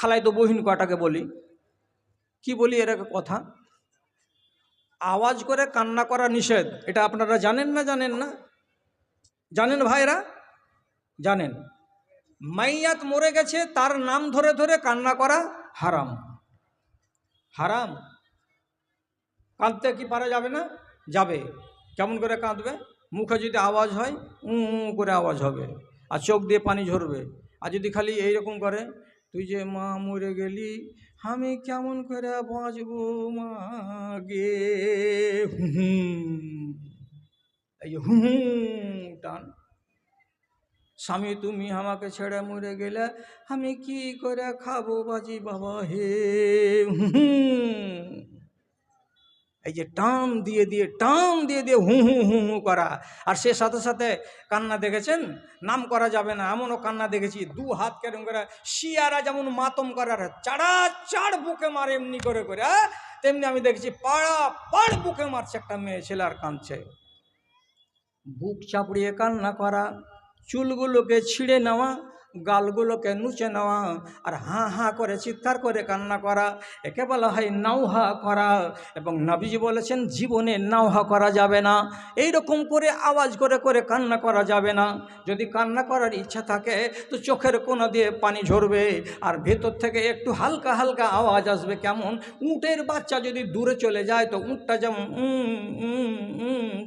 খালাই তো বহিন কটাকে বলি। কি বলি এর একটা কথা? আওয়াজ করে কান্না করা নিষেধ। এটা আপনারা জানেন না জানেন না? জানেন ভাইরা জানেন। মাইয়াত মরে গেছে, তার নাম ধরে ধরে কান্না করা হারাম। হারাম? কাঁদতে কি পারা যাবে না? যাবে। কেমন করে কাঁদবে? মুখে যদি আওয়াজ হয় উ করে আওয়াজ হবে। আর চোখ দিয়ে পানি ঝরবে। আর যদি খালি এইরকম করে তুই যে মা মরে গেলি, আমি কেমন করে বাঁচব মা গে? এই হুম, টান। স্বামী, তুমি আমাকে ছেড়ে মরে গেলে আমি কি করে খাব বাজি বাবা হে? হুম। এই যে টান দিয়ে দিয়ে, টান দিয়ে দিয়ে হু হু হু হু করা। আর সে সাথে সাথে কান্না দেখেছেন? নাম করা যাবে না, এমনও কান্না দেখেছি। দু হাত কেরম করে শিয়ারা যেমন মাতম করার চাড়া চাড় বুকে মারে এমনি করে করে তেমনি আমি দেখেছি পাড়া পাড় বুকে মারছে একটা মেয়ে, ছেলে আর কাঁদছে। বুক চাপড়িয়ে কান্না করা, চুলগুলোকে ছিঁড়ে নেওয়া গালগুলোকে নুচে নেওয়া আর হাঁ হাঁ করে চিৎকার করে কান্না করা, একে বলা হয় নাওহা করা এবং নাবিজি বলেছেন, জীবনে নাওহা করা যাবে না। এই রকম করে আওয়াজ করে করে কান্না করা যাবে না। যদি কান্না করার ইচ্ছা থাকে, তো চোখের কোনা দিয়ে পানি ঝরবে আর ভেতর থেকে একটু হালকা হালকা আওয়াজ আসবে। কেমন? উটের বাচ্চা যদি দূরে চলে যায়, তো উটটা যেমন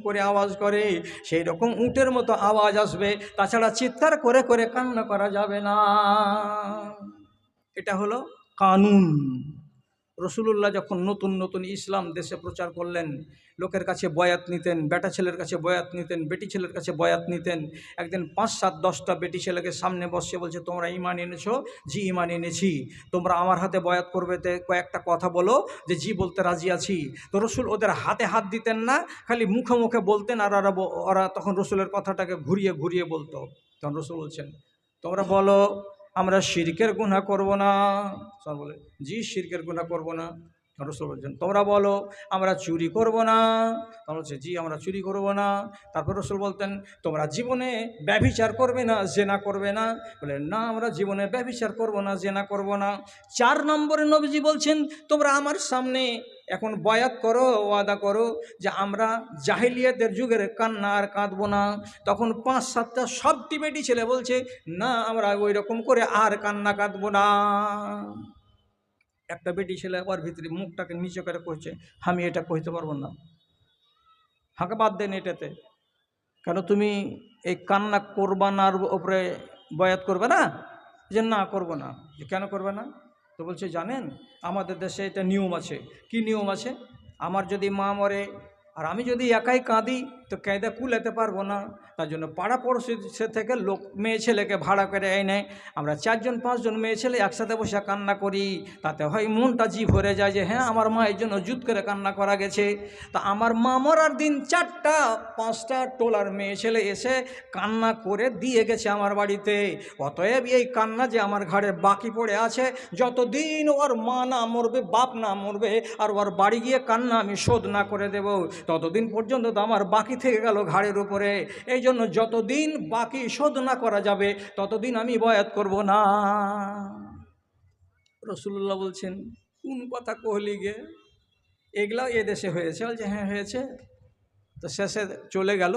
করে আওয়াজ করে সেই রকম উটের মতো আওয়াজ আসবে। তাছাড়া চিৎকার করে করে কান্না করা যাবে না। এটা হলো কানুন। রসুলুল্লাহ যখন নতুন নতুন ইসলাম দেশে প্রচার করলেন, লোকের কাছে বয়াত নিতেন, বেটা ছেলের কাছে বয়াত নিতেন, বেটি ছেলের কাছে বয়াত নিতেন, একদিন পাঁচ সাত দশটা বেটি ছেলেকে সামনে বসে বলছে, তোমরা ইমান এনেছো? জি, ইমান এনেছি। তোমরা আমার হাতে বয়াত করবে? তে কয়েকটা কথা বলো যে, জি, বলতে রাজি আছি। তো রসুল ওদের হাতে হাত দিতেন না, খালি মুখে মুখে বলতেন, আর ওরা ওরা তখন রসুলের কথাটাকে ঘুরিয়ে ঘুরিয়ে বলতো। তখন রসুল বলছেন তোমরা বলো আমরা শিরকের গুণা করব না? বলে জি শিরকের গুণা করব না। রসুল বলছেন, তোমরা বলো, আমরা চুরি করব না। তোমরা বলছে, জি, আমরা চুরি করব না। তারপর রসুল বলতেন, তোমরা জীবনে ব্যভিচার করবে না, জেনা করবে না। বলে, না, আমরা জীবনে ব্যভিচার করব না, জেনা করব না। চার নম্বরে নবীজি বলছেন, তোমরা আমার সামনে এখন বয়াত করো, ওয়াদা করো যে আমরা জাহিলিয়াতের যুগের কান্না আর কাঁদবো না। তখন পাঁচ সাতটা সব টিবেটি ছেলে বলছে, না, আমরা ওই রকম করে আর কান্না কাঁদবো না। একটা বেটি ছেলে ওর ভিতরে মুখটাকে নিচে করে কইছে, আমি এটা কইতে পারব না। হাঁকে বাদ দেন এটাতে। কেন তুমি এই কান্না করবানার ওপরে বয়াত করবে না? যে, না, করব না। যে, কেন করবে না? তো বলছে, জানেন, আমাদের দেশে এটা নিয়ম আছে। কি নিয়ম আছে? আমার যদি মা মরে আর আমি যদি একাই কাঁদি তো কেঁদে কুলাতে পারব না। তার জন্য পাড়া পড়োশি থেকে লোক, মেয়ে ছেলেকে ভাড়া করে এনে আমরা চারজন, পাঁচজন মেয়ে ছেলে একসাথে বসে কান্না করি। তাতে হয় মনটা জি ভরে যায় যে হ্যাঁ আমার মায়ের জন্য জুত করে কান্না করা গেছে। তা আমার মা মরার দিন চারটা, পাঁচটা টোলার মেয়ে ছেলে এসে কান্না করে দিয়ে গেছে আমার বাড়িতে। অতএব এই কান্না যে আমার ঘাড়ে বাকি পড়ে আছে, যতদিন ওর মা না মরবে, বাপ না মরবে, আর ওর বাড়ি গিয়ে কান্না আমি শোধ না করে দেব, ততদিন পর্যন্ত তো আমার বাকি থেকে গেল ঘাড়ের উপরে। এই জন্য যতদিন বাকি শোধ না করা যাবে, ততদিন আমি বয়াত করব না। রসুল্লাহ বলছেন, কোন কথা কোহলি গে? এগুলাও এ দেশে হয়েছে। বলছে হ্যাঁ হয়েছে। তো শেষে চলে গেল।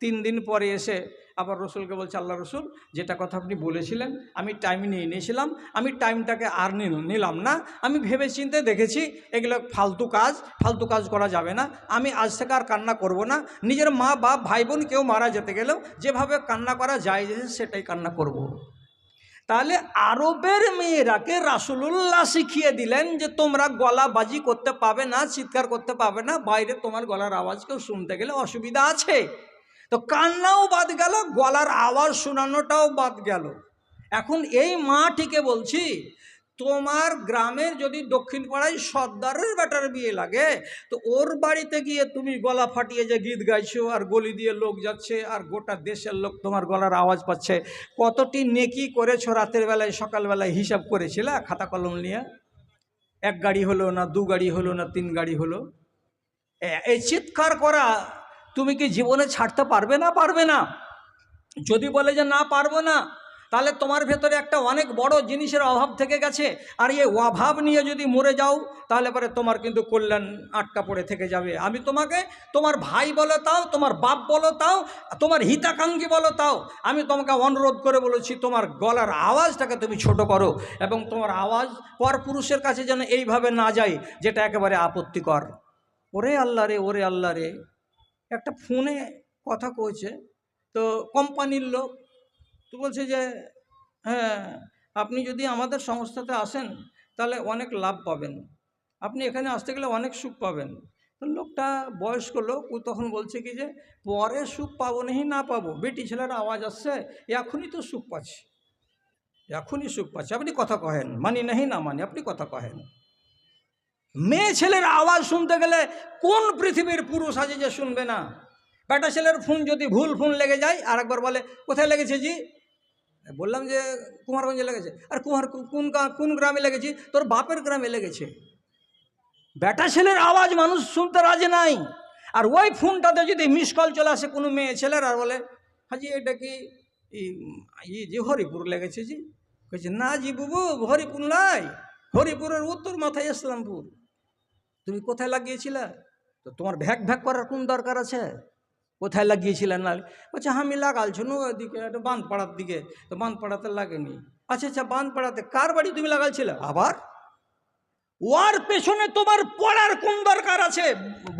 তিন দিন পরে এসে আবার রসুলকে বলছে, আল্লাহ রসুল, যেটা কথা আপনি বলেছিলেন, আমি টাইম নিয়ে নিয়েছিলাম, আমি টাইমটাকে আর নিলাম না, আমি ভেবে চিন্তে দেখেছি এগুলো ফালতু কাজ ফালতু কাজ করা যাবে না, আমি আজ থেকে আর কান্না করব না, নিজের মা, বাপ ভাই বোন কেউ মারা যেতে গেলেও যেভাবে কান্না করা যায় সেটাই কান্না করব। তাহলে আরবের মেয়েরাকে রাসুলুল্লাহ শিখিয়ে দিলেন যে তোমরা গলা বাজি করতে পাবে না, চিৎকার করতে পাবে না, বাইরে তোমার গলার আওয়াজ কেউ শুনতে গেলে অসুবিধা আছে তো কান্নাও বাদ গেল, গলার আওয়াজ শোনানোটাও বাদ গেল। এখন এই মাটিকে বলছি, তোমার গ্রামের যদি দক্ষিণ পাড়ায় সর্দারের বেটার বিয়ে লাগে, তো ওর বাড়িতে গিয়ে তুমি গলা ফাটিয়ে যে গীত গাইছো আর গলি দিয়ে লোক যাচ্ছে আর গোটা দেশের লোক তোমার গলার আওয়াজ পাচ্ছে, কতটি নেকি করেছ রাতের বেলায়, সকালবেলায় হিসাব করেছিল খাতা কলম নিয়ে? এক গাড়ি হলো না, দু গাড়ি হলো না, তিন গাড়ি হলো? এই চিৎকার করা তুমি কি জীবনে ছাড়তে পারবে না? পারবে না। যদি বলে যে না, পারব না, তাহলে তোমার ভেতরে একটা অনেক বড় জিনিসের অভাব থেকে গেছে। আর এই অভাব নিয়ে যদি মরে যাও, তাহলে পরে তোমার কিন্তু কল্যাণ আটকা পড়ে থেকে যাবে। আমি তোমাকে, তোমার ভাই বলো তাও, তোমার বাপ বলো তাও, তোমার হিতাকাঙ্ক্ষী বলো তাও, আমি তোমাকে অনুরোধ করে বলেছি, তোমার গলার আওয়াজটাকে তুমি ছোট করো এবং তোমার আওয়াজ পর পুরুষের কাছে যেন এইভাবে না যায়, যেটা একেবারে আপত্তিকর। ওরে আল্লাহ রে, ওরে আল্লাহ রে। একটা ফোনে কথা কয়েছে তো কোম্পানির লোক, তো বলছে যে হ্যাঁ আপনি যদি আমাদের সংস্থাতে আসেন, তাহলে অনেক লাভ পাবেন। আপনি এখানে আসতে গেলে অনেক সুখ পাবেন। তো লোকটা বয়স্ক লোক, ও তখন বলছে কি যে, পরে সুখ পাবো নাহি না পাবো। বেটি ছেলের আওয়াজ আসছে, এখনই তো সুখ পাচ্ছি। এখনই সুখ পাচ্ছি। আপনি কথা কহেন। মানি নাহি না মানি, আপনি কথা কহেন। মেয়ে ছেলের আওয়াজ শুনতে গেলে কোন পৃথিবীর পুরুষ আছে যে শুনবে না? বেটা ছেলের ফোন যদি ভুল ফোন লেগে যায় আর একবার বলে, কোথায় লেগেছে জি? বললাম যে, কুমারগঞ্জে লেগেছে। আর কুমার, কোন কোন গ্রামে লেগেছি? তোর বাপের গ্রামে লেগেছে। বেটা ছেলের আওয়াজ মানুষ শুনতে রাজি নাই। আর ওই ফোনটাতে যদি মিস কল চলে আসে কোনো মেয়ে ছেলের, আর বলে হাজি এটা কি, ই- যে হরিপুর লেগেছে জি? কইছে, না জি, বুবু, হরিপুর নাই। হরিপুরের উত্তর মাথায় ইসলামপুর। তুমি কোথায় লাগিয়েছিলে? তো তোমার ভ্যাক ভ্যাক করার কোন দরকার আছে? কোথায় লাগিয়েছিলেন না, বলছে, আমি লাগালছো না ওইদিকে একটা বাঁধপাড়ার দিকে। তো বাঁধপাড়াতে লাগেনি। আচ্ছা আচ্ছা বাঁধপাড়াতে কার বাড়ি তুমি লাগালছিলে? আবার? ওয়ার পেছনে তোমার পড়ার কোন দরকার আছে?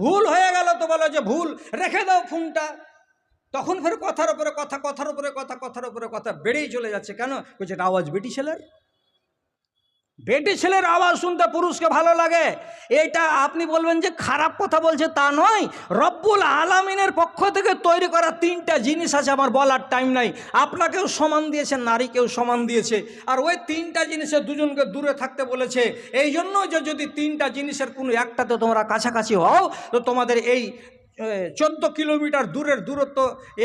ভুল হয়ে গেল তো বলো যে ভুল। রেখে দাও ফোনটা। তখন ফের কথার উপরে কথা, কথার উপরে কথা, কথার উপরে কথা বেড়েই চলে যাচ্ছে। কেন? বলছে আওয়াজ বেটি ছেলের বেটি ছেলের আওয়াজ শুনতে পুরুষকে ভালো লাগে। এটা আপনি বলবেন যে খারাপ কথা বলছে তা নয়। রব্বুল আলামিনের পক্ষ থেকে তৈরি করা তিনটা জিনিস আছে, আমার বলার টাইম নাই। আপনাকেও সমান দিয়েছে, নারীকেও সমান দিয়েছে। আর ওই তিনটা জিনিসের দুজনকে দূরে থাকতে বলেছে। এই জন্য যে যদি তিনটা জিনিসের কোনো একটাতে তোমরা কাছাকাছি হও, তো তোমাদের এই চোদ্দ কিলোমিটার দূরের দূরত্ব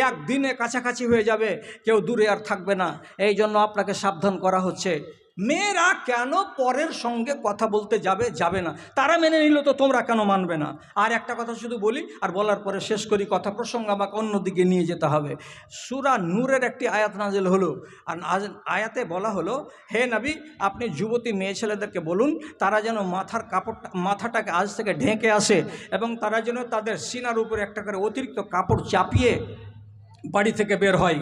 এক দিনে কাছাকাছি হয়ে যাবে। কেউ দূরে আর থাকবে না। এই জন্য আপনাকে সাবধান করা হচ্ছে। মেয়েরা কেন পরের সঙ্গে কথা বলতে যাবে যাবে না? তারা মেনে নিল তো তোমরা কেন মানবে না? আর একটা কথা শুধু বলি, আর বলার পরে শেষ করি কথা, প্রসঙ্গ আমাকে অন্যদিকে নিয়ে যেতে হবে। সুরা নূরের একটি আয়াত নাজেল হলো, আর আয়াতে বলা হলো, হে নবী, আপনি যুবতী মেয়ে ছেলেদেরকে বলুন, তারা যেন মাথার কাপড়টা, মাথাটাকে আজ থেকে ঢেকে আসে এবং তারা যেন তাদের সিনার উপরে একটা করে অতিরিক্ত কাপড় চাপিয়ে বাড়ি থেকে বের হয়।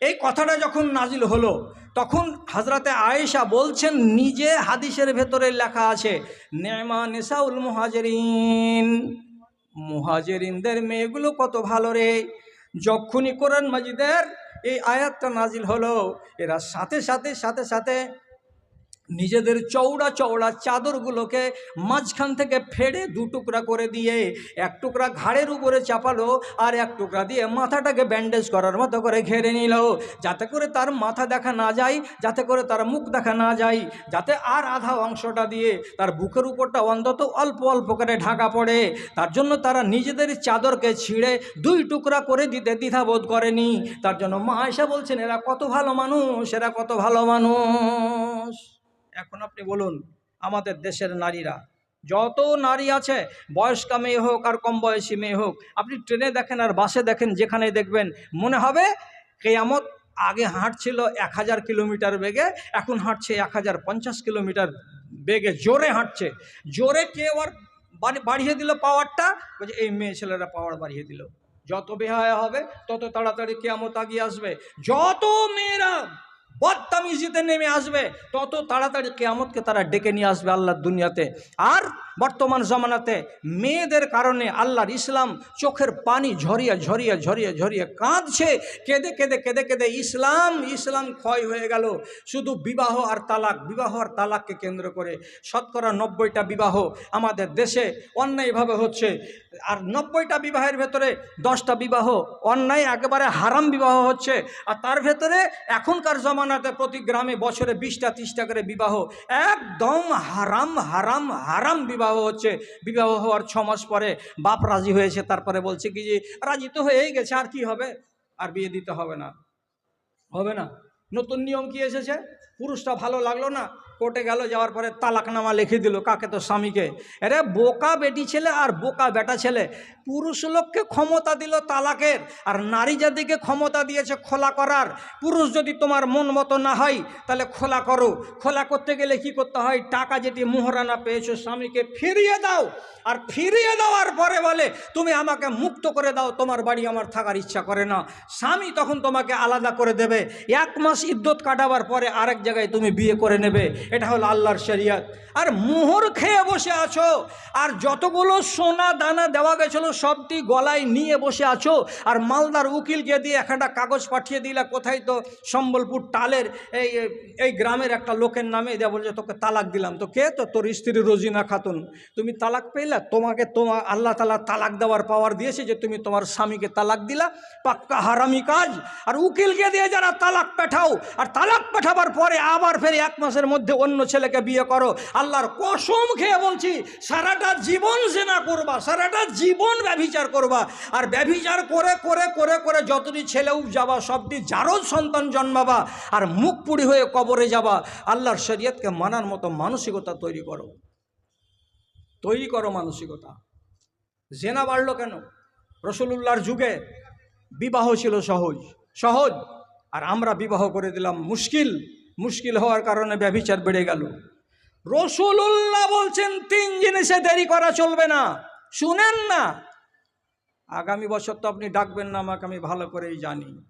এই কথাটা যখন নাজিল হলো, তখন হাজরাতে আয়েশা বলছেন, নিজে হাদিসের ভেতরে লেখা আছে, নেমা নেশাউল মহাজরিন। মহাজরিনদের মেয়েগুলো কত ভালো রে। যখনই কোরআন মাজিদের এই আয়াতটা নাজিল হলো, এরা সাথে সাথে সাথে সাথে নিজেদের চৌড়া চৌড়া চাদরগুলোকে মাঝখান থেকে ফেড়ে দু টুকরা করে দিয়ে এক টুকরা ঘাড়ের উপরে চাপালো আর এক টুকরা দিয়ে মাথাটাকে ব্যান্ডেজ করার মতো করে ঘেরে নিল, যাতে করে তার মাথা দেখা না যায়, যাতে করে তার মুখ দেখা না যায়, যাতে আর আধা অংশটা দিয়ে তার বুকের উপরটা অন্তত অল্প অল্প করে ঢাকা পড়ে। তার জন্য তারা নিজেদের চাদরকে ছিঁড়ে দুই টুকরা করে দিতে দ্বিধাবোধ করেনি। তার জন্য মা এসে বলছেন, এরা কত ভালো মানুষ, এরা কত ভালো মানুষ। এখন আপনি বলুন, আমাদের দেশের নারীরা, যত নারী আছে, বয়স্কা মেয়ে হোক আর কম বয়সী মেয়ে হোক, আপনি ট্রেনে দেখেন আর বাসে দেখেন যেখানে দেখবেন, মনে হবে কেয়ামত আগে হাঁটছিল এক হাজার কিলোমিটার বেগে, এখন হাঁটছে এক হাজার পঞ্চাশ কিলোমিটার বেগে, জোরে হাঁটছে। জোরে কেউ আর বাড়িয়ে দিল পাওয়ারটা, বলছে, এই মেয়ে ছেলেরা পাওয়ার বাড়িয়ে দিল। যত বেহায়া হবে, তত তাড়াতাড়ি কেয়ামত আগিয়ে আসবে। যত মেয়েরা বদতামিজিতে নেমে আসবে, তত তাড়াতাড়ি কেয়ামতকে তারা ডেকে নিয়ে আসবে আল্লাহর দুনিয়াতে। আর বর্তমান জমানাতে মেয়েদের কারণে আল্লাহর ইসলাম চোখের পানি ঝরিয়ে ঝরিয়ে ঝরিয়ে ঝরিয়ে কাঁদছে। কেঁদে কেঁদে কেঁদে কেঁদে ইসলাম ইসলাম ক্ষয় হয়ে গেল। শুধু বিবাহ আর তালাক, বিবাহ আর তালাককে কেন্দ্র করে শতকরা নব্বইটা বিবাহ আমাদের দেশে অন্যায়ভাবে হচ্ছে। আর নব্বইটা বিবাহের ভেতরে দশটা বিবাহ অন্যায়, একেবারে হারাম বিবাহ হচ্ছে। আর তার ভেতরে এখনকার জমানাতে প্রতি গ্রামে বছরে বিশটা ত্রিশটা করে বিবাহ। একদম হারাম হারাম হারাম বিবাহ হচ্ছে। বিবাহ হওয়ার ছ মাস পরে বাপ রাজি হয়েছে, তারপরে বলছে কি যে, রাজি তো হয়েই গেছে, আর কি হবে? আর বিয়ে দিতে হবে না। হবে না। নতুন নিয়ম কি এসেছে? পুরুষটা ভালো লাগল না? কোর্টে গেল, যাওয়ার পরে তালাকনামা লিখে দিল কাকে? তো স্বামীকে। আরে, বোকা বেটি ছেলে আর বোকা বেটা ছেলে। পুরুষ লোককে ক্ষমতা দিল তালাকের, আর নারী জাতিকে ক্ষমতা দিয়েছে খোলা করার। পুরুষ যদি তোমার মন মতো না হয়, তাহলে খোলা করো। খোলা করতে গেলে কি করতে হয়? টাকা যেটি মোহরানা পেয়েছ স্বামীকে ফিরিয়ে দাও। আর ফিরিয়ে দেওয়ার পরে বলে, তুমি আমাকে মুক্ত করে দাও, তোমার বাড়ি আমার থাকার ইচ্ছা করে না। স্বামী তখন তোমাকে আলাদা করে দেবে। এক মাস ইদ্যত কাটাবার পরে আরেক জায়গায় তুমি বিয়ে করে নেবে। এটা হলো আল্লাহর শরিয়াত। আর মোহর খেয়ে বসে আছো, আর যতগুলো সোনা দানা দেওয়া গেছিল, সবটি গলায় নিয়ে বসে আছো, আর মালদার উকিলকে দিয়ে একটা কাগজ পাঠিয়ে দিলা কোথায় তো সম্বলপুর টালের এই এই গ্রামের একটা লোকের নামে দেওয়া বলছে, তোকে তালাক দিলাম। তো কে? তো তোর স্ত্রী রোজিনা খাতুন। তুমি তালাক পেলে? তোমাকে তোমার আল্লাহ তালা তালাক দেওয়ার পাওয়ার দিয়েছে যে তুমি তোমার স্বামীকে তালাক দিলা, পাক্কা হারামি কাজ। আর উকিলকে দিয়ে যারা তালাক পাঠাও, আর তালাক পাঠাবার পরে আবার ফের এক মাসের মধ্যে অন্য ছেলেকে বিয়ে করো, আল্লাহর কসম খেয়ে বলছি, সারাটা জীবন জেনা করবা, সারাটা জীবন ব্যভিচার করবা। আর ব্যভিচার করে করে করে করে যতটি ছেলেও যাবা, সবটি জারদ সন্তান জন্মাবা, আর মুখ পুড়ি হয়ে কবরে যাবা, আল্লাহর শরীয়তকে মানার মতো মানসিকতা তৈরি করো। তৈরি করো মানসিকতা। জেনা বাড়লো কেন? রসুলুল্লাহর যুগে বিবাহ ছিল সহজ সহজ। আর আমরা বিবাহ করে দিলাম মুশকিল। মুশকিল হওয়ার কারণে ব্যভিচার বেড়ে গেল। রসুলুল্লাহ বলছেন, তিন জিনিসে দেরি করা চলবে না। শুনেন না। আগামী বছর তো আপনি ডাকবেন না আমাকে, আমি ভালো করেই জানি।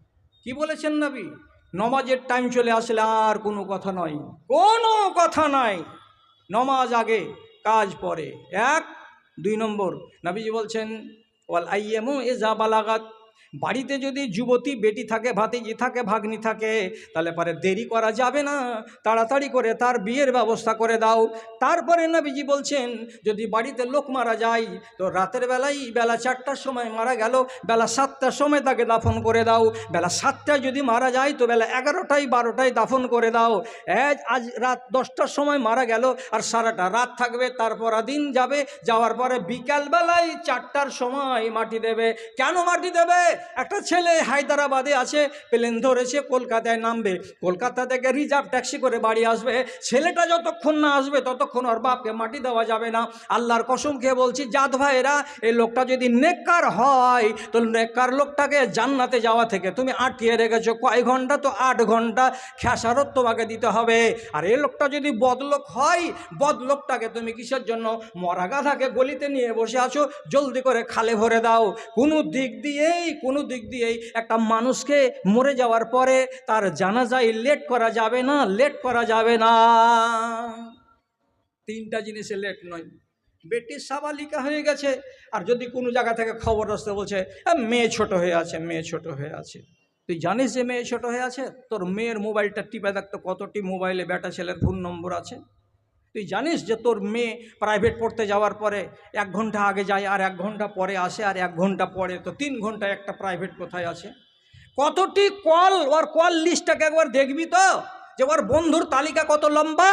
কি বলেছেন নাবি? নমাজের টাইম চলে আসলে আর কোনো কথা নয় কোনো কথা নাই। নমাজ আগে, কাজ পরে। এক, দুই নম্বর, নাবিজি বলছেন, ওয়াল আইএমও এ যা বালাগাত। বাড়িতে যদি যুবতী, বেটি থাকে, ভাতিজি থাকে, ভাগ্নি থাকে, তাহলে পরে দেরি করা যাবে না। তাড়াতাড়ি করে তার বিয়ের ব্যবস্থা করে দাও। তারপরে নবীজি বলছেন, যদি বাড়িতে লোক মারা যায়, তো রাতের বেলায় বেলা চারটার সময় মারা গেল, বেলা সাতটার সময় তাকে দাফন করে দাও। বেলা সাতটায় যদি মারা যায়, তো বেলা এগারোটায়, বারোটায় দাফন করে দাও। আজ আজ রাত দশটার সময় মারা গেল, আর সারাটা রাত থাকবে তারপর দিন যাবে, যাওয়ার পরে বিকালবেলায় চারটার সময় মাটি দেবে। কেন মাটি দেবে? একটা ছেলে হায়দ্রাবাদে আছে, প্লেন ধরেছে, কলকাতায় নামবে। কলকাতা থেকে রিজার্ভ ট্যাক্সি করে বাড়ি আসবে। ছেলেটা যতক্ষণ না আসবে, ততক্ষণ ওর বাপকে মাটি দেওয়া যাবে না। আল্লাহর কসম খেয়ে বলছি, জাত ভাইয়েরা, এই লোকটা যদি নেককার হয়, তো নেককার লোকটাকে জান্নাতে যাওয়া থেকে তুমি আটকিয়ে রেখেছো। কয় ঘণ্টা? তো আট ঘণ্টা। খেসারত তোমাকে দিতে হবে। আর এই লোকটা যদি বদলোক হয়, বদলোকটাকে তুমি কিসের জন্য? মরা গাধাকে গলিতে নিয়ে বসে আছো, জলদি করে খালে ভরে দাও। কোনো দিক দিয়েই কোনো দিক দিয়েই একটা মানুষকে মরে যাওয়ার পরে তার জানাজাই লেট করা যাবে না লেট করা যাবে না। তিনটা জিনিসে লেট নয়। বেটির সাবালিকা হয়ে গেছে। আর যদি কোনো জায়গা থেকে খবর আসতে বলছে মেয়ে ছোট হয়ে আছে, মেয়ে ছোট হয়ে আছে। তুই জানিস যে মেয়ে ছোট হয়ে আছে? তোর মেয়ের মোবাইলটা টিপে দেখতো কতটি মোবাইলে বেটা ছেলের ফোন নম্বর আছে? তুই জানিস যে তোর মেয়ে প্রাইভেট পড়তে যাওয়ার পরে এক ঘণ্টা আগে যায় আর এক ঘণ্টা পরে আসে আর এক ঘণ্টা পরে তো তিন ঘণ্টা একটা প্রাইভেট কোথায় আছে? কতটি কল ওর কল লিস্টটাকে একবার দেখবি তো? যে ওর বন্ধুর তালিকা কত লম্বা?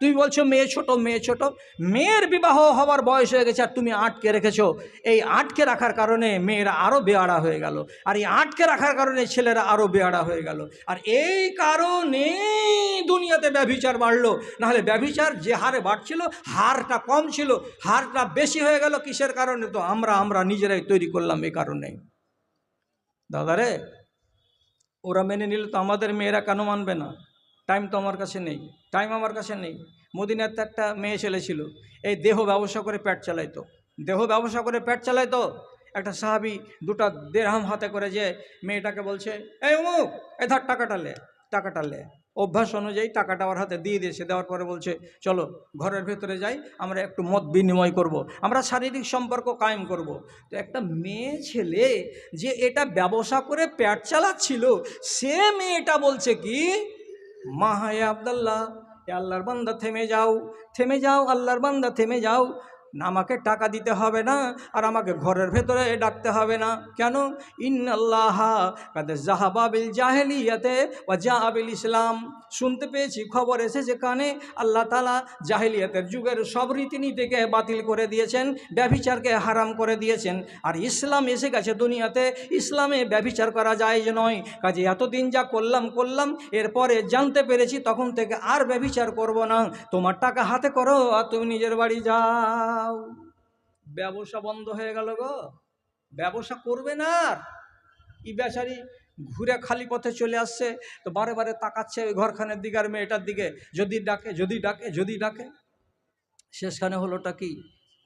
তুমি বলছো মেয়ে ছোট মেয়ে ছোট? মেয়ের বিবাহ হওয়ার বয়স হয়ে গেছে আর তুমি আটকে রেখেছো। এই আটকে রাখার কারণে মেয়েরা আরও বেয়াড়া হয়ে গেল। আর এই আটকে রাখার কারণে ছেলেরা আরও বেয়াড়া হয়ে গেল। আর এই কারণে দুনিয়াতে ব্যভিচার বাড়লো। নাহলে ব্যভিচার যে হারে বাড়ছিল, হারটা কম ছিল, হারটা বেশি হয়ে গেল কিসের কারণে? তো আমরা আমরা নিজেরাই তৈরি করলাম এই কারণে। দাদারে ওরা মেনে নিলে তো আমাদের মেয়েরা কেন মানবে না? টাইম তো আমার কাছে নেই। টাইম আমার কাছে নেই। মদিনাতে একটা মেয়ে ছেলে ছিল। এই দেহ ব্যবসা করে পেট চালাইতো। দেহ ব্যবসা করে পেট চালাইতো। একটা সাহাবি দুটা দেড়হাম হাতে করে যে মেয়েটাকে বলছে, এই অমুক এ ধার টাকাটা লে টাকাটা লে। অভ্যাস অনুযায়ী টাকাটা আমার হাতে দিয়ে দিয়েছে। দেওয়ার পরে বলছে, চলো, ঘরের ভেতরে যাই, আমরা একটু মত বিনিময় করব। আমরা শারীরিক সম্পর্ক কায়েম করব। তো একটা মেয়ে ছেলে যে এটা ব্যবসা করে পেট চালাচ্ছিল, সে মেয়েটা বলছে কি মা হায় আবদাল্লাহ আল্লাহর বান্দা থেমে যাও থেমে যাও আল্লাহর বান্দা থেমে যাও। আমাকে টাকা দিতে হবে না আর আমাকে ঘরের ভেতরে ডাকতে হবে না। কেন? ইন্নাল্লাহ কাদের জাহাবাবিল জাহেলিয়াতে বা জাহাবিল ইসলাম। শুনতে পেয়েছি, খবর এসেছে কানে, আল্লাহ তালা জাহেলিয়াতের যুগের সব রীতিনীতিকে বাতিল করে দিয়েছেন, ব্যভিচারকে হারাম করে দিয়েছেন। আর ইসলাম এসে গেছে দুনিয়াতে, ইসলামে ব্যভিচার করা যায় যে নয়। কাজে এতদিন যা করলাম করলাম, এরপরে জানতে পেরেছি, তখন থেকে আর ব্যভিচার করব না। তোমার টাকা হাতে করো আর তুমি নিজের বাড়ি যাও। ব্যবসা বন্ধ হয়ে গেল গো। ব্যবসা করবে না ই বেচারি ঘুরে খালি পথে চলে আসছে, তো বারে বারে তাকাচ্ছে ওই ঘরখানের দিকে আর মেয়েটার দিকে। যদি ডাকে যদি ডাকে যদি ডাকে। শেষখানে হলোটা কি?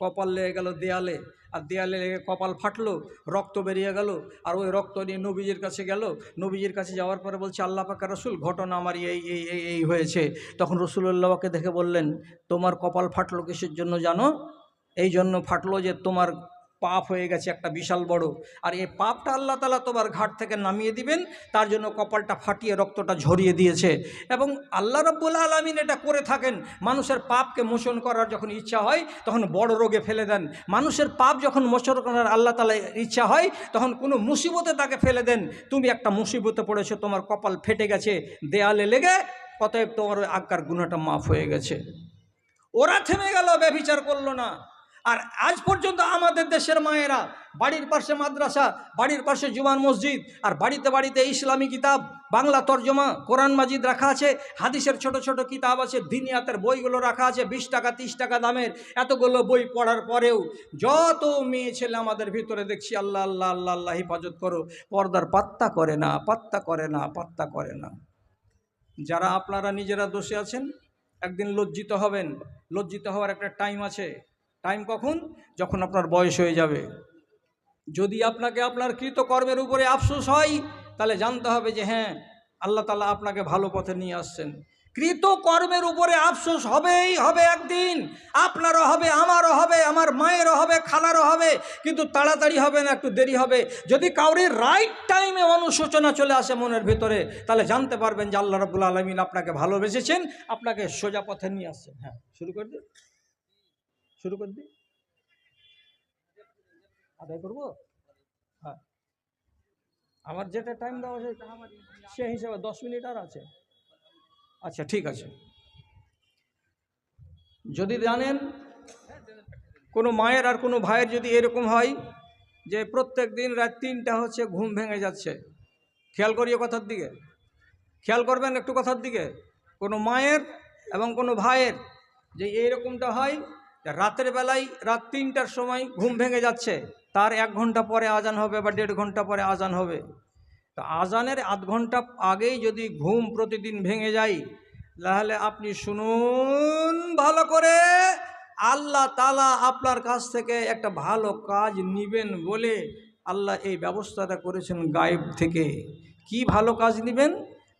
কপাল লেগে গেল দেয়ালে, আর দেয়ালে লেগে কপাল ফাটলো, রক্ত বেরিয়ে গেল, আর ওই রক্ত নিয়ে নবীজির কাছে গেল। নবীজির কাছে যাওয়ার পরে বলছে, আল্লাহ পাকা রসুল, ঘটনা আমার এই এই এই এই হয়েছে। তখন রসুল্লাহকে দেখে বললেন, তোমার কপাল ফাটলো কিসের জন্য জানো? এই জন্য ফাটলো যে তোমার পাপ হয়ে গেছে একটা বিশাল বড়। আর এই পাপটা আল্লাহ তালা তোমার ঘাট থেকে নামিয়ে দিবেন, তার জন্য কপালটা ফাটিয়ে রক্তটা ঝরিয়ে দিয়েছে। এবং আল্লাহ রব্বুল আলমিন এটা করে থাকেন, মানুষের পাপকে মোচন করার যখন ইচ্ছা হয়, তখন বড় রোগে ফেলে দেন। মানুষের পাপ যখন মোচন করার আল্লাহ তালা ইচ্ছা হয়, তখন কোনো মুসিবতে তাকে ফেলে দেন। তুমি একটা মুসিবতে পড়েছো, তোমার কপাল ফেটে গেছে, দেয়ালে লেগে, অতএব তোমার আজ্ঞার গুণাটা মাফ হয়ে গেছে। ওরা থেমে গেল, ব্যভিচার করল না। আর আজ পর্যন্ত আমাদের দেশের মায়েরা বাড়ির পাশে মাদ্রাসা, বাড়ির পাশে জুমান মসজিদ আর বাড়িতে বাড়িতে ইসলামী কিতাব, বাংলা তর্জমা, কোরআন মাজিদ রাখা আছে, হাদিসের ছোট ছোট কিতাব আছে, দিনিয়াতের বইগুলো রাখা আছে, বিশ টাকা, তিরিশ টাকা দামের এতগুলো বই পড়ার পরেও যত মেয়ে ছেলে আমাদের ভিতরে দেখছি, আল্লাহ আল্লাহ আল্লাহ আল্লাহ হেফাজত করো। পর্দার পাত্তা করে না, পাত্তা করে না, পাত্তা করে না। যারা আপনারা নিজেরা দোষে আছেন, একদিন লজ্জিত হবেন। লজ্জিত হওয়ার একটা টাইম আছে। টাইম কখন? যখন আপনার বয়স হয়ে যাবে। যদি আপনাকে আপনার কৃতকর্মের উপরে আফসোস হয়, তাহলে জানতে হবে যে হ্যাঁ আল্লাহ তালা আপনাকে ভালো পথে নিয়ে আসছেন। কৃতকর্মের উপরে আফসোস হবেই হবে একদিন। আপনারও হবে, আমারও হবে, আমার মায়েরও হবে, খালারও হবে, কিন্তু তাড়াতাড়ি হবে না, একটু দেরি হবে। যদি কাউরির রাইট টাইমে অনুশোচনা চলে আসে মনের ভিতরে, তাহলে জানতে পারবেন যে আল্লাহ রবুল আলমিন আপনাকে ভালোবেসেছেন, আপনাকে সোজা পথে নিয়ে আসছেন। হ্যাঁ শুরু করে দিই শুরু করে দিই। আদায় করব? হ্যাঁ। আমার যেটা টাইম দেওয়া আছে সে হিসাবে দশ মিনিট আর আছে। আচ্ছা ঠিক আছে। যদি জানেন কোনো মায়ের আর কোনো ভাইয়ের যদি এরকম হয় যে প্রত্যেক দিন রাত তিনটা হচ্ছে ঘুম ভেঙে যাচ্ছে খেয়াল করিও কথার দিকে। খেয়াল করবেন একটু কথার দিকে। কোনো মায়ের এবং কোনো ভাইয়ের যে এইরকমটা হয় রাতের বেলায় রাত তিনটার সময় ঘুম ভেঙে যাচ্ছে। তার এক ঘণ্টা পরে আজান হবে বা দেড় ঘণ্টা পরে আজান হবে। তো আজানের আধ ঘণ্টা আগেই যদি ঘুম প্রতিদিন ভেঙে যায়, তাহলে আপনি শুনুন ভালো করে, আল্লাহ তালা আপনার কাছ থেকে একটা ভালো কাজ নিবেন বলে আল্লাহ এই ব্যবস্থাটা করেছেন গায়েব থেকে। কি ভালো কাজ নিবেন?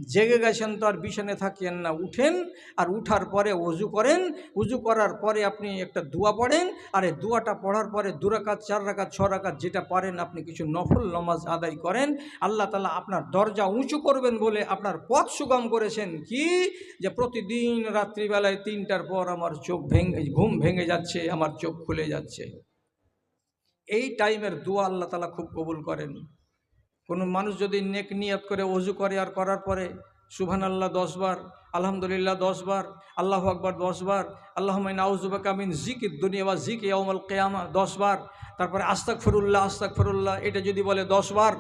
জেগে গেছেন তো আর বিছানে থাকেন না। উঠেন আর উঠার পরে অজু করেন। উজু করার পরে আপনি একটা দোয়া পড়েন আর এই দোয়াটা পড়ার পরে দু রাকাত, চার রাকাত, ছ রাকাত যেটা পারেন আপনি কিছু নফল নমাজ আদায় করেন। আল্লাহ তালা আপনার দরজা উঁচু করবেন বলে আপনার পথ সুগম করেছেন। কি? যে প্রতিদিন রাত্রিবেলায় তিনটার পর আমার চোখ ভেঙে, ঘুম ভেঙে যাচ্ছে, আমার চোখ খুলে যাচ্ছে। এই টাইমের দোয়া আল্লাহ তালা খুব কবুল করেন। কোনো মানুষ যদি নেক নিয়াত করে, অজু করে আর করার পরে সুবহান আল্লাহ দশবার আলহামদুলিল্লাহ দশবার আল্লাহ আকবর দশবার আল্লাহ নাউজুবাকামিন জিক দুনিয়া জিক ইয়াউমাল কেয়ামা দশবার তারপরে আস্তাক ফরুল্লাহ আস্তাক ফরুল্লাহ এটা যদি বলে দশবার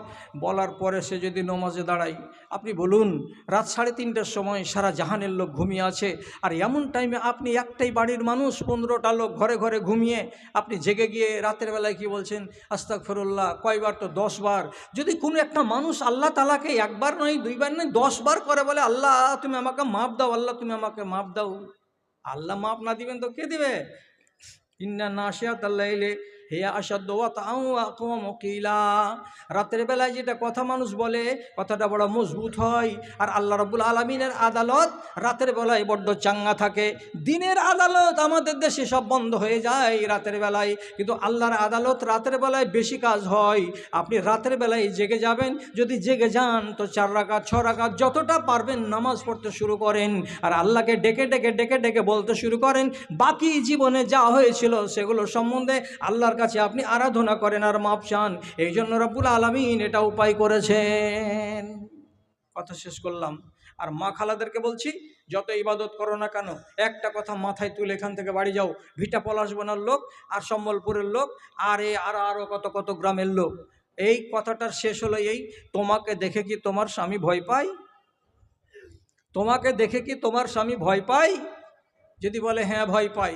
বলার পরে সে যদি নমাজে দাঁড়ায়। আপনি বলুন, রাত সাড়ে তিনটার সময় সারা জাহানের লোক ঘুমিয়ে আছে, আর এমন টাইমে আপনি একটাই বাড়ির মানুষ, পনেরোটা লোক ঘরে ঘরে ঘুমিয়ে আপনি জেগে গিয়ে রাতের বেলায় কি বলছেন? আস্তাক ফরুল্লাহ কয়বার তো দশবার যদি কোনো একটা মানুষ আল্লাহ তালাকে একবার নয়, দুইবার নয় দশবার করে বলে, আল্লাহ, তুমি আমাকে মাপ দাও, আল্লাহ, তুমি আমাকে মাপ দাও। আল্লাহ মাপ না দিবেন তো কে দিবে? ইন্না আসিয়া আল্লাহ হে আসাদ কিলা রাতের বেলায় যেটা কথা মানুষ বলে, কথাটা বড় মজবুত হয়। আর আল্লাহ রবুল আলমিনের আদালত রাতের বেলায় বড্ড চাঙ্গা থাকে। দিনের আদালত আমাদের দেশে সব বন্ধ হয়ে যায় রাতের বেলায়। কিন্তু আল্লাহর আদালত রাতের বেলায় বেশি কাজ হয়। আপনি রাতের বেলায় জেগে যাবেন, যদি জেগে যান তো চার রাকাত, ছ রাকাত যতটা পারবেন নামাজ পড়তে শুরু করেন। আর আল্লাহকে ডেকে ডেকে ডেকে ডেকে বলতে শুরু করেন, বাকি জীবনে যা হয়েছিল সেগুলো সম্বন্ধে আল্লাহর কাছে আপনি আরাধনা করেন আর মাপ চান। এই জন্য রব্বুল আলমিন এটা উপায় করেছেন। কথা শেষ করলাম। আর মা খালাদেরকে বলছি, যত ইবাদত করো না কেন, একটা কথা মাথায় তুলে এখান থেকে বাড়ি যাও। ভিটা পলাশ বোনার লোক আর সম্বলপুরের লোক আর এ আর আরও কত কত গ্রামের লোক। এই কথাটার শেষ হলো এই, তোমাকে দেখে কি তোমার স্বামী ভয় পায়? তোমাকে দেখে কি তোমার স্বামী ভয় পায়? যদি বলে হ্যাঁ ভয় পাই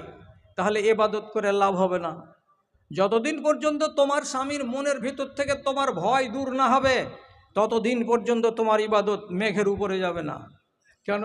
তাহলে এবাদত করে লাভ হবে না। যতদিন পর্যন্ত তোমার স্বামীর মনের ভিতর থেকে তোমার ভয় দূর না হবে, ততদিন পর্যন্ত তোমার ইবাদত মেঘের উপরে যাবে না। কেন?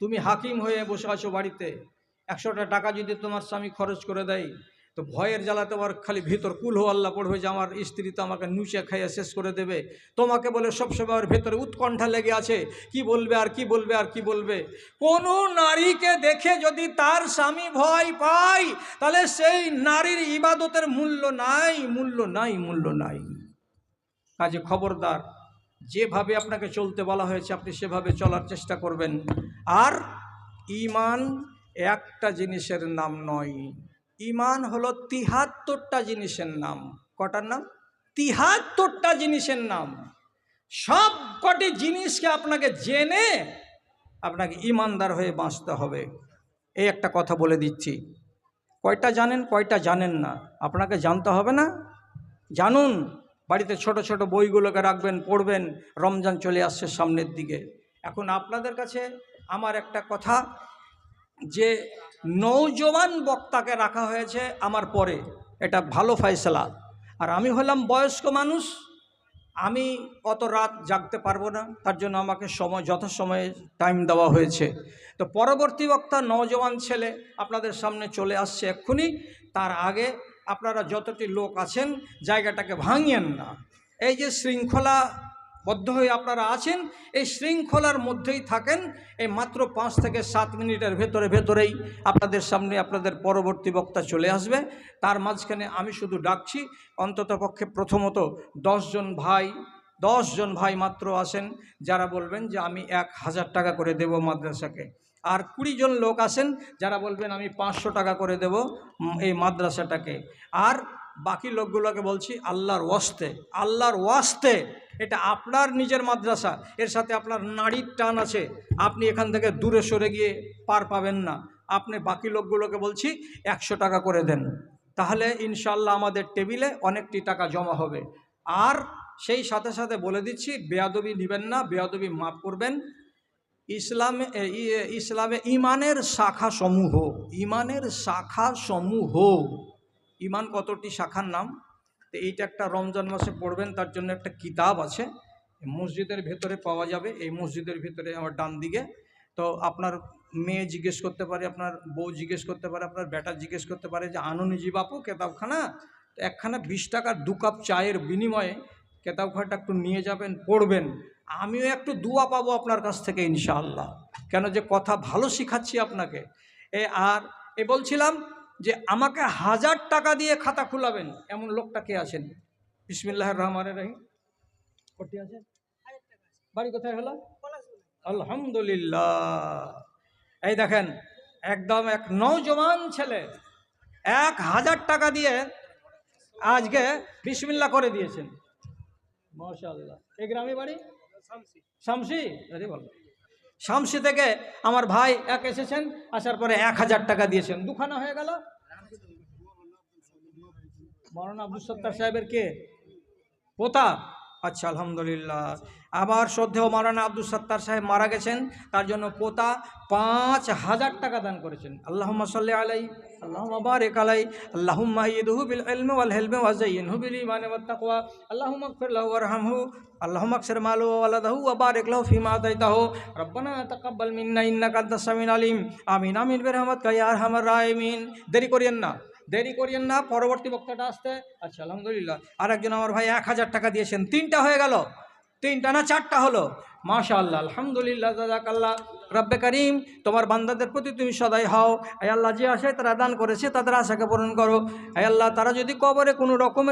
তুমি হাকিম হয়ে বসে আছো বাড়িতে। একশোটা টাকা যদি তোমার স্বামী খরচ করে দেয় তো ভয়ের জ্বালা তোমার খালি ভিতর কুল হো আল্লাহ পড়বে যে আমার স্ত্রী তো আমাকে নুচে খাইয়া শেষ করে দেবে। তোমাকে বলে সবসময় ওর ভেতরে উৎকণ্ঠা লেগে আছে। কি বলবে আর কি বলবে আর কি বলবে? কোনো নারীকে দেখে যদি তার স্বামী ভয় পায়, তাহলে সেই নারীর ইবাদতের মূল্য নাই মূল্য নাই মূল্য নাই। কাজে খবরদার, যেভাবে আপনাকে চলতে বলা হয়েছে, আপনি সেভাবে চলার চেষ্টা করবেন। আর ইমান একটা জিনিসের নাম নয়। ইমান হলো তিহাত্তরটা জিনিসের নাম। কটার নাম? তিহাত্তরটা জিনিসের নাম। সব কটি জিনিসকে আপনাকে জেনে আপনাকে ইমানদার হয়ে বাঁচতে হবে। এই একটা কথা বলে দিচ্ছি। কয়টা জানেন কয়টা জানেন না? আপনাকে জানতে হবে না? জানুন। বাড়িতে ছোট ছোট বইগুলোকে রাখবেন, পড়বেন। রমজান চলে আসছে সামনের দিকে। এখন আপনাদের কাছে আমার একটা কথা। যে নৌজওয়ান বক্তাকে রাখা হয়েছে আমার পরে, এটা ভালো ফয়সলা। আর আমি হলাম বয়স্ক মানুষ, আমি অত রাত জাগতে পারব না, তার জন্য আমাকে সময়, যথাসময়ে টাইম দেওয়া হয়েছে। তো পরবর্তী বক্তা নওজওয়ান ছেলে আপনাদের সামনে চলে আসছে এক্ষুনি। তার আগে আপনারা যতটি লোক আছেন, জায়গাটাকে ভাঙিয়েন না। এই যে শৃঙ্খলা বদ্ধ হয়ে আপনারা আছেন, এই শৃঙ্খলার মধ্যেই থাকেন, এই মাত্র পাঁচ থেকে সাত মিনিটের ভেতরে ভেতরেই আপনাদের সামনে আপনাদের পরবর্তী বক্তা চলে আসবে। তার মাঝখানে আমি শুধু ডাকছি অন্ততপক্ষে প্রথমত জন ভাই জন ভাই মাত্র আসেন, যারা বলবেন যে আমি এক হাজার টাকা করে দেব মাদ্রাসাকে। আর কুড়ি জন লোক আসেন, যারা বলবেন আমি পাঁচশো টাকা করে দেব এই মাদ্রাসাটাকে। আর বাকি লোকগুলোকে বলছি, আল্লাহর ওয়াস্তে আল্লাহর ওয়াস্তে, এটা আপনার নিজের মাদ্রাসা, এর সাথে আপনার নারীর টান আছে, আপনি এখান থেকে দূরে সরে গিয়ে পার পাবেন না। আপনি বাকি লোকগুলোকে বলছি, একশো টাকা করে দেন। তাহলে ইনশাল্লাহ আমাদের টেবিলে অনেকটি টাকা জমা হবে। আর সেই সাথে সাথে বলে দিচ্ছি, বেয়াদবি নেবেন না, বেয়াদবি মাফ করবেন। ইসলামে ইসলামে ইমানের শাখা সমূহ ইমানের শাখা সমূহ ইমান কতটি শাখার নাম? তো এইটা একটা রমজান মাসে পড়বেন, তার জন্য একটা কিতাব আছে। মসজিদের ভেতরে পাওয়া যাবে, এই মসজিদের ভেতরে আমার ডান দিকে। তো আপনার মেয়ে জিজ্ঞেস করতে পারে, আপনার বউ জিজ্ঞেস করতে পারে, আপনার বেটা জিজ্ঞেস করতে পারে যে আননিজি বাপু কেতাবখানা? তো একখানা বিশ টাকার দু কাপ চায়ের বিনিময়ে কেতাবখানাটা একটু নিয়ে যাবেন, পড়বেন। আমিও একটু দুয়া পাবো আপনার কাছ থেকে ইনশাআল্লাহ। কেন যে কথা ভালো শিখাচ্ছি আপনাকে। এ আর, এ বলছিলাম যে আমাকে হাজার টাকা দিয়ে খাতা খুলাবেন এমন লোকটা কে আছেন? বিসমিল্লাহ রহমান রহিম। কটি আছে? বাড়ি কোথায় হলো? আলহামদুলিল্লাহ। এই দেখেন একদম এক নৌজওয়ান ছেলে এক হাজার টাকা দিয়ে আজকে বিসমিল্লা করে দিয়েছেন। মাশাআল্লাহ। এই গ্রামে বাড়ি? শামসি? আরে বল। শামসি থেকে আমার ভাই এক এসেছেন, আসার পরে এক হাজার টাকা দিয়েছেন। দুখানা হয়ে গেল। মৌলানা আব্দুল সত্তার সাহেবের কে? পোতা। আচ্ছা আলহামদুলিল্লাহ। আবার শ্রদ্ধেয় মারানা আব্দুল সত্তার সাহেব মারা গেছেন, তার জন্য পোতা পাঁচ হাজার টাকা দান করেছেন। আল্লাহ সাল্লাহ আলাই ওয়াল হিলমি ওয়া যায়্যিনহু বিল ঈমানি ওয়াত তাকওয়া, আল্লাহুম্মা ইগফির লাহু ওয়ারহামহু আল্লাহুম্মা আকসির মালু ওয়া ওয়ালাদাহু ওয়া বারিক লাহু ফিমা আতাইতাহু, রব্বানা তাকাব্বাল মিন্না ইন্নাকা আনতাস সামিউল আলিম, আমিন আমিন, বিরহমাতিকা ইয়া আরহামার রাহিমিন। দেরি করিয়েন না, দেরি করিয়েন না, পরবর্তী বক্তাটা আসতে আচ্ছা আলহামদুলিল্লাহ আর একজন আমার ভাই এক হাজার টাকা দিয়েছেন, তিনটা হয়ে গেল, তিনটা না চারটা হলো। মাশা আল্লাহ আলহামদুলিল্লাহ জাজাকাল্লাহ রব্বে করিম, তোমার বান্দাদের প্রতি তুমি সদাই হও। আয় আল্লাহ, যে আসে তারা দান করেছে, তাদের আশাকে পূরণ করো। আয় আল্লাহ, তারা যদি কবরে কোনো রকমের